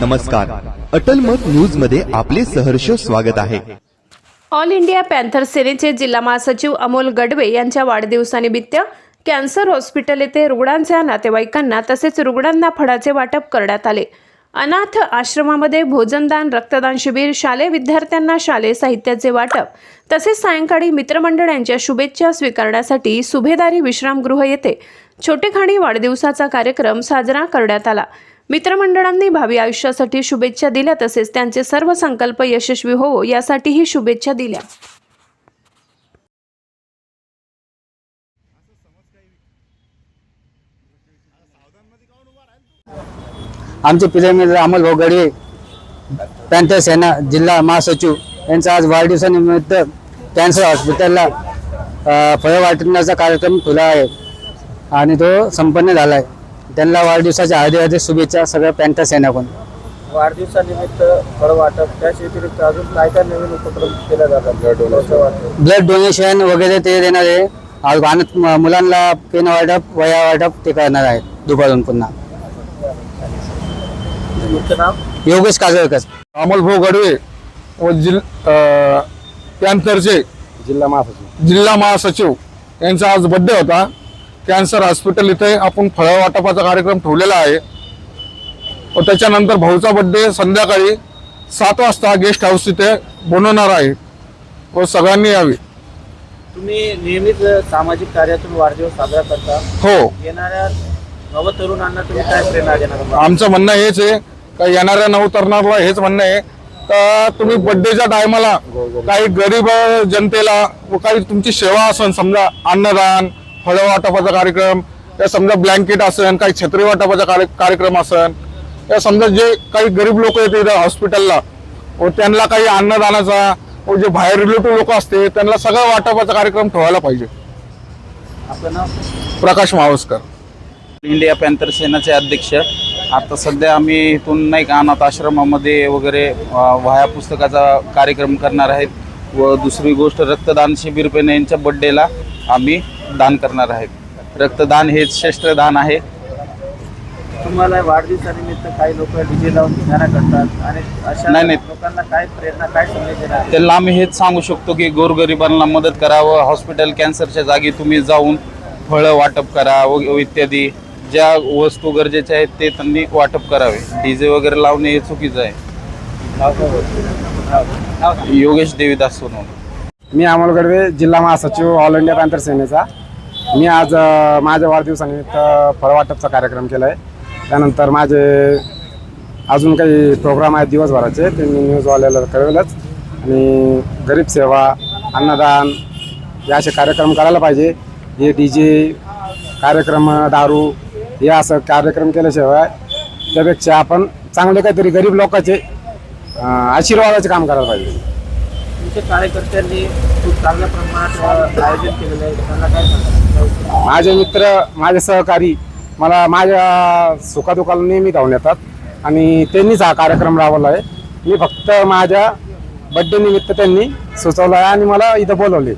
नमस्कार. अटल मत न्यूजमध्ये आपले सहर्ष स्वागत आहे. ऑल इंडिया पॅन्थर सेनेचे जिल्हा महासचिव अमोल गडवे यांच्या वाढदिवसानिमित्त कॅन्सर हॉस्पिटल येथे रुग्णांच्या नातेवाईकांना तसेच रुग्णांना फळाचे वाटप करण्यात आले. अनाथ आश्रमामध्ये भोजनदान रक्तदान शिबिर शालेय विद्यार्थ्यांना शालेय साहित्याचे वाटप तसेच सायंकाळी मित्रमंडळ यांच्या शुभेच्छा स्वीकारण्यासाठी सुभेदारी विश्रामगृह येथे छोटेखाणी वाढदिवसाचा कार्यक्रम साजरा करण्यात आला. मित्रमंडळांनी भावी आयुष्यासाठी शुभेच्छा दिल्या तसेच त्यांचे सर्व संकल्प यशस्वी होवो यासाठीही शुभेच्छा दिल्या. आमचे पिलेमित्र अमोल भाऊ गडवे पॅन्थर सेना जिल्हा महासचिव यांचा आज वाढदिवसानिमित्त कॅन्सर हॉस्पिटलला फळं वाटण्याचा कार्यक्रम खुला आहे. आणि तो संपन्न झाला आहे. त्यांना वाढदिवसाच्या हार्दिक हार्दिक शुभेच्छा सगळ्या पॅन्थर सेनाकडून वाढदिवसानिमित्त फळ वाटप त्याच व्यतिरिक्त अजून काय काय नवीन उपक्रम केले जातात? ब्लड डोनेशन वगैरे ते देणार आहे. अनाथ मुलांना पेन वाटप वया वाटप ते करणार आहेत. दुपारून पुन्हा. योगेश काजळकर. अमोल भाऊ गडवे व जिल पॅन्थरचे जिल्हा महासचिव. जिल्हा महासचिव. यांचा आज बड्डे होता. कॅन्सर हॉस्पिटल इथे आपण फळं वाटपाचा कार्यक्रम ठेवलेला आहे. व त्याच्यानंतर भाऊचा बड्डे संध्याकाळी सात वाजता गेस्ट हाऊस इथे बनवणार आहे. व सगळ्यांनी यावे. तुम्ही नेहमीच सामाजिक कार्यातून वाढदिवस साजरा करता. हो. येणाऱ्या तुम्ही काय प्रेरणा देणार? आहात? आमचं म्हणणं हेच आहे का येणाऱ्या नवतरणाला हेच म्हणणं आहे का तुम्ही बड्डेच्या टायमाला काही गरीब जनतेला व काही तुमची सेवा असन समजा अन्नदान फळं वाटपाचा कार्यक्रम या समजा ब्लँकेट असन काही छत्री वाटपाचा कार्य- कार्यक्रम असन या समजा जे काही गरीब लोक येते इथं हॉस्पिटलला व त्यांना काही अन्नदानाचा व जे बाहेर रिलेटिव्ह लोक असते त्यांना सगळं वाटपाचा कार्यक्रम ठेवायला पाहिजे. आपलं नाव? प्रकाश मावस्कर. इंडिया पॅन्थर सेनाचे अध्यक्ष. आता सध्या आम्ही इथून नाही का अनाथ आश्रमामध्ये वगैरे अ, वह्या पुस्तकाचा कार्यक्रम करणार आहेत. व दुसरी गोष्ट रक्तदान शिबिर पेन यांच्या बड्डेला आम्ही दान करणार आहेत रक्तदान हे श्रेष्ठ दान आहे तुम्हाला वाढदिवसानिमित्त काही लोक डीजे लावून धिंगाणा करतात आणि अशा नाही, नाही. लोकांना काय प्रेरणा काय संदेश देणार? त्यांना आम्ही हेच सांगू शकतो की गोरगरिबांना मदत करावं हॉस्पिटल कॅन्सरच्या जागी तुम्ही जाऊन फळं वाटप करा व व इत्यादी ज्या वस्तू गरजेच्या आहेत ते त्यांनी वाटप करावे डीजे वगैरे लावणे हे चुकीचं आहे नाव काय बोलतो? नाव सांग. योगेश देवीदास सोनवणे मी अमोल गडवे जिल्हा महासचिव ऑल इंडिया पॅन्थर सेनेचा. मी आज अ, माझ्या वाढदिवसानिमित्त फळवाटपचा कार्यक्रम केला आहे त्यानंतर माझे अजून काही प्रोग्राम आहेत दिवसभराचे ते मी न्यूजवाल्याला कळवेलच आणि गरीब सेवा अन्नदान हे असे कार्यक्रम करायला पाहिजे. हे डी जे कार्यक्रम दारू हे असं कार्यक्रम केल्याशिवाय त्यापेक्षा आपण चांगले काहीतरी गरीब लोकांचे अ, आशीर्वादाचे काम करायला पाहिजे. तुमच्या कार्यकर्त्यांनी खूप चांगल्या प्रमाणात आयोजन केलेलं आहे. त्यांना काय सांगा माझे मित्र माझे सहकारी मला माझ्या सुखादुखाला नेहमी धावून येतात आणि त्यांनीच हा कार्यक्रम राबवला आहे. मी फक्त माझ्या बड्डे निमित्त त्यांनी सुचवलं आहे आणि मला इथं बोलवले.